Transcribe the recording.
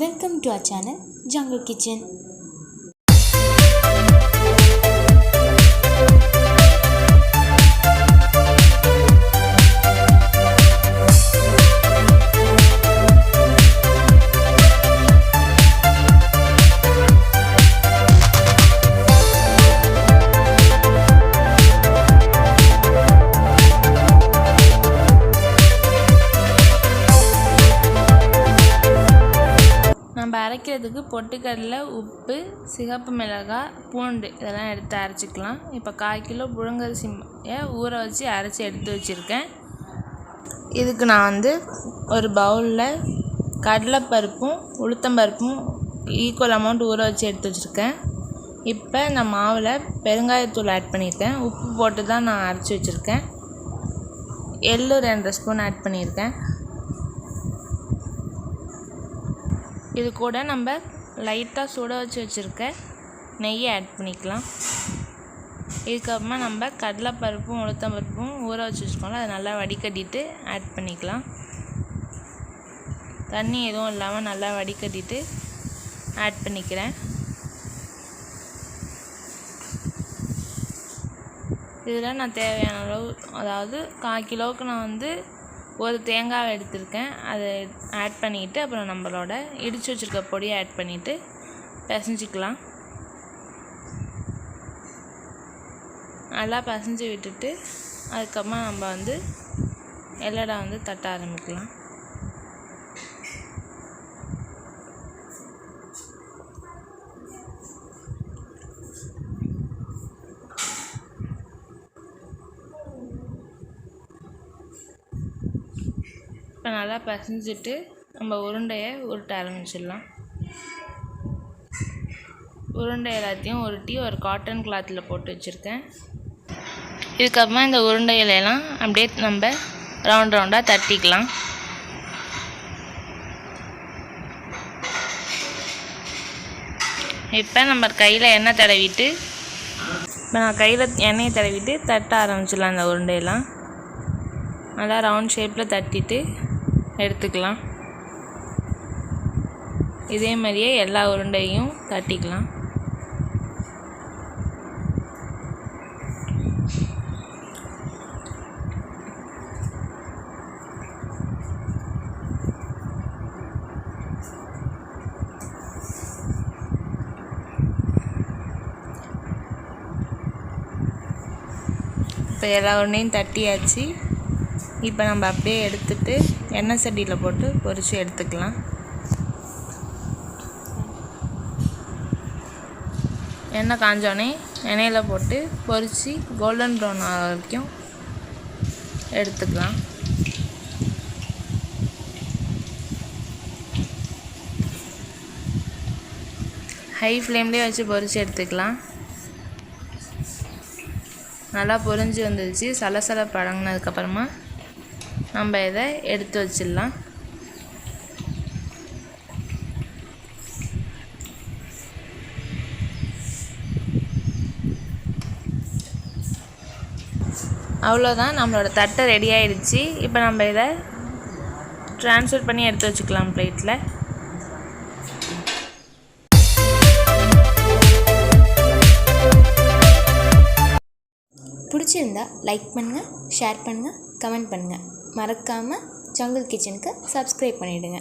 Welcome to a channel jungle kitchen நம்ம அரைக்கிறதுக்கு பொட்டுக்கடலை உப்பு சிகப்பு மிளகாய் பூண்டு இதெல்லாம் எடுத்து அரைச்சிக்கலாம். இப்போ கால் கிலோ புழுங்கரிசியை ஊற வச்சு அரைச்சி எடுத்து வச்சுருக்கேன். இதுக்கு நான் வந்து ஒரு பவுலில் கடலைப்பருப்பும் உளுத்தம்பருப்பும் ஈக்குவல் அமௌண்ட் ஊற வச்சு எடுத்து வச்சுருக்கேன். இப்போ நான் மாவில் பெருங்காயத்தூள் ஆட் பண்ணியிருக்கேன். உப்பு போட்டு தான் நான் அரைச்சி வச்சுருக்கேன். எள்ளு ரெண்டு ஸ்பூன் ஆட் பண்ணியிருக்கேன். இது கூட நம்ம லைட்டாக சுட வச்சு வச்சுருக்க நெய்யை ஆட் பண்ணிக்கலாம். இதுக்கப்புறமா நம்ம கடலைப்பருப்பும் உளுத்தம்பருப்பும் ஊற வச்சு வச்சுக்கோங்கள அதை நல்லா வடிகட்டிட்டு ஆட் பண்ணிக்கலாம். தண்ணி எதுவும் இல்லாமல் நல்லா வடிகட்டிட்டு ஆட் பண்ணிக்கிறேன். இதில் நான் தேவையான அளவு அதாவது கால் கிலோவுக்கு நான் வந்து ஒரு தேங்காவை எடுத்திருக்கேன். அதை ஆட் பண்ணிவிட்டு அப்புறம் நம்மளோட இடித்து வச்சுருக்க பொடியை ஆட் பண்ணிவிட்டு பிசைஞ்சிக்கலாம். நல்லா பிசைஞ்சு விட்டுட்டு அதுக்கப்புறமா நம்ம வந்து எல்லடா வந்து தட்ட ஆரம்பிக்கலாம். இப்போ நல்லா பிசைஞ்சிட்டு நம்ம உருண்டையை உருட்ட ஆரம்பிச்சிடலாம். உருண்டை எல்லாத்தையும் உருட்டி ஒரு காட்டன் கிளாத்தில் போட்டு வச்சுருக்கேன். இதுக்கப்புறமா இந்த உருண்டைகளெல்லாம் அப்படியே நம்ம ரவுண்ட் ரவுண்டாக தட்டிக்கலாம். இப்போ நம்ம கையில் எண்ணெய் தடவிட்டு இப்போ நான் கையில் எண்ணெயை தடவிட்டு தட்ட ஆரம்பிச்சிடலாம் இந்த உருண்டையெல்லாம். நல்லா ரவுண்ட் ஷேப்பில் தட்டிட்டு எடுத்துக்கலாம். இதே மாதிரியே எல்லா உருண்டையும் தட்டிக்கலாம். இப்போ எல்லா உருண்டையும் தட்டியாச்சு. இப்போ நம்ம அப்படியே எடுத்துகிட்டு எண்ணெய் சட்டியில் போட்டு பொரித்து எடுத்துக்கலாம். எண்ணெய் காஞ்சோடனே எண்ணெயில் போட்டு பொரித்து கோல்டன் ப்ரௌன் வரைக்கும் எடுத்துக்கலாம். ஹை ஃப்ளேம்லேயே வச்சு பொரித்து எடுத்துக்கலாம். நல்லா பொரிஞ்சு வந்துடுச்சு சலசல பழங்கினதுக்கப்புறமா நம்ம இதை எடுத்து வச்சிடலாம். அவ்வளோதான் நம்மளோட தட்டை ரெடி ஆயிடுச்சு. இப்போ நம்ம இதை ட்ரான்ஸ்ஃபர் பண்ணி எடுத்து வச்சுக்கலாம் பிளேட்டில் பிடிச்சிருந்தா லைக் பண்ணுங்கள் ஷேர் பண்ணுங்கள் கமெண்ட் பண்ணுங்கள் மறக்காமல் ஜங்கிள் கிச்சனுக்கு சப்ஸ்கிரைப் பண்ணிவிடுங்க